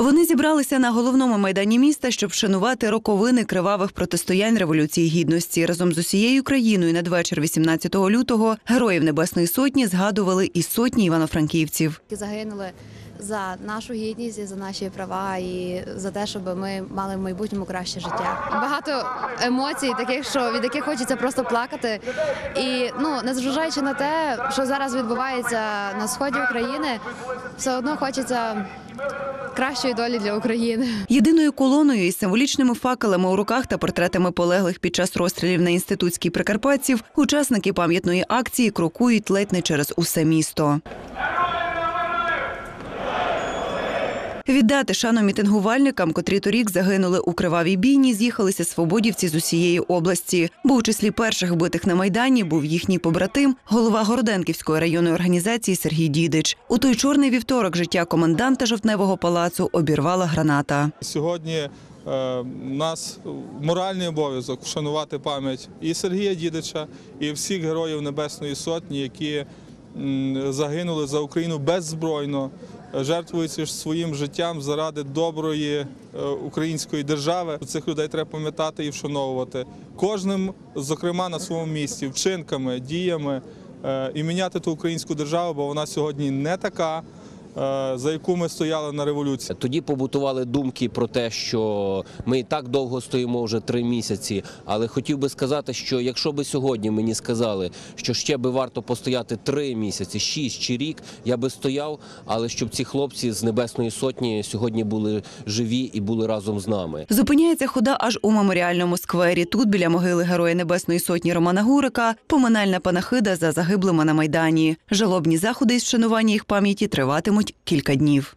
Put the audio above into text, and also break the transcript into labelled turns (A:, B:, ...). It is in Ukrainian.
A: Вони зібралися на головному майдані міста, щоб вшанувати роковини кривавих протистоянь революції гідності. Разом з усією країною надвечір 18 лютого героїв Небесної Сотні згадували і сотні івано-франківців.
B: загинули за нашу гідність і за наші права, і за те, щоб ми мали в майбутньому краще життя. Багато емоцій, таких, що від яких хочеться просто плакати. І ну, незважаючи на те, що зараз відбувається на сході України, все одно хочеться кращої долі для України.
A: Єдиною колоною із символічними факелами у руках та портретами полеглих під час розстрілів на інститутській прикарпатців учасники пам'ятної акції крокують ледь не через усе місто. Віддати шану мітингувальникам, котрі торік загинули у кривавій бійні, з'їхалися свободівці з усієї області. Бо у числі перших битих на майдані був їхній побратим, голова Городенківської районної організації Сергій Дідич. У той чорний вівторок життя коменданта жовтневого палацу обірвала граната.
C: Сьогодні е, у нас моральний обов'язок вшанувати пам'ять і Сергія Дідича, і всіх героїв Небесної Сотні, які загинули за Україну беззбройно, е, жертвуючи ж своїм життям заради доброї е, української держави. Цих людей треба пам'ятати і вшановувати. Кожним, зокрема, на своєму місці, вчинками, діями е, і міняти ту українську державу, бо вона сьогодні не така, за яку ми стояли на революції.
D: Тоді побутували думки про те, що ми і так довго стоїмо вже три місяці. Але хотів би сказати, що якщо би сьогодні мені сказали, що ще би варто постояти три місяці, шість чи рік, я би стояв, але щоб ці хлопці з Небесної Сотні сьогодні були живі і були разом з нами.
A: Зупиняється хода аж у меморіальному сквері. Тут біля могили Героя Небесної Сотні Романа Гурика поминальна панахида за загиблими на майдані. Жалобні заходи із вшанування їх пам'яті триватимуть кілька днів.